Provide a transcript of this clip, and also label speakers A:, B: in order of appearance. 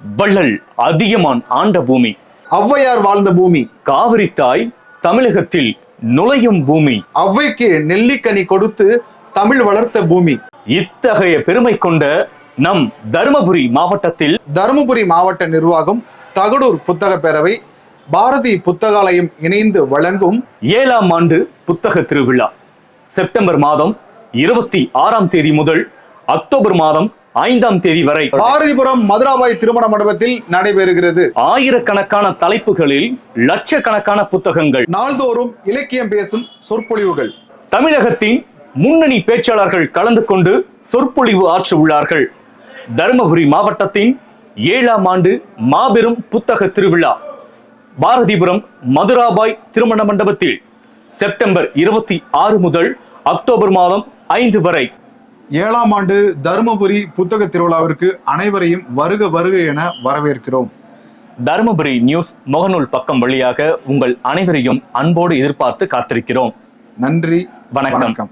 A: வள்ளல் அதியமான் ஆண்ட பூமி.
B: ஔவையார் வாழ்ந்த பூமி.
A: காவிரி தாய் தமிழகத்தில் நுழையும் பூமி.
B: ஔவைக்கு நெல்லிக்கனி கொடுத்து தமிழ் வளர்த்த பூமி.
A: இத்தகைய பெருமை கொண்ட நம் தருமபுரி மாவட்டத்தில்
B: தருமபுரி மாவட்ட நிர்வாகம் தகடூர் புத்தக பேரவை பாரதி புத்தகாலயம் இணைந்து வழங்கும்
A: ஏழாம் ஆண்டு புத்தக திருவிழா. செப்டம்பர் மாதம் இருபத்தி ஆறாம் தேதி முதல் அக்டோபர் மாதம் ஐந்தாம் தேதி வரை
B: பாரதிபுரம் மதுராபாய் திருமண மண்டபத்தில் நடைபெறுகிறது.
A: ஆயிரக்கணக்கான தலைப்புகளில் லட்சக்கணக்கான புத்தகங்கள்.
B: நாள்தோறும் இலக்கியம் பேசும் சொற்பொழிவுகள்.
A: தமிழகத்தின் முன்னணி பேச்சாளர்கள் கலந்து கொண்டு சொற்பொழிவு ஆற்ற உள்ளார்கள் தருமபுரி மாவட்டத்தின் ஏழாம் ஆண்டு மாபெரும் புத்தக திருவிழா. பாரதிபுரம் மதுராபாய் திருமண மண்டபத்தில் செப்டம்பர் இருபத்தி ஆறு முதல் அக்டோபர் மாதம் ஐந்து வரை
B: ஏழாம் ஆண்டு தருமபுரி புத்தக திருவிழாவிற்கு அனைவரையும் வருக வருக என வரவேற்கிறோம்.
A: தருமபுரி நியூஸ் முகநூல் பக்கம் வழியாக உங்கள் அனைவரையும் அன்போடு எதிர்பார்த்து காத்திருக்கிறோம்.
B: நன்றி.
A: வணக்கம்.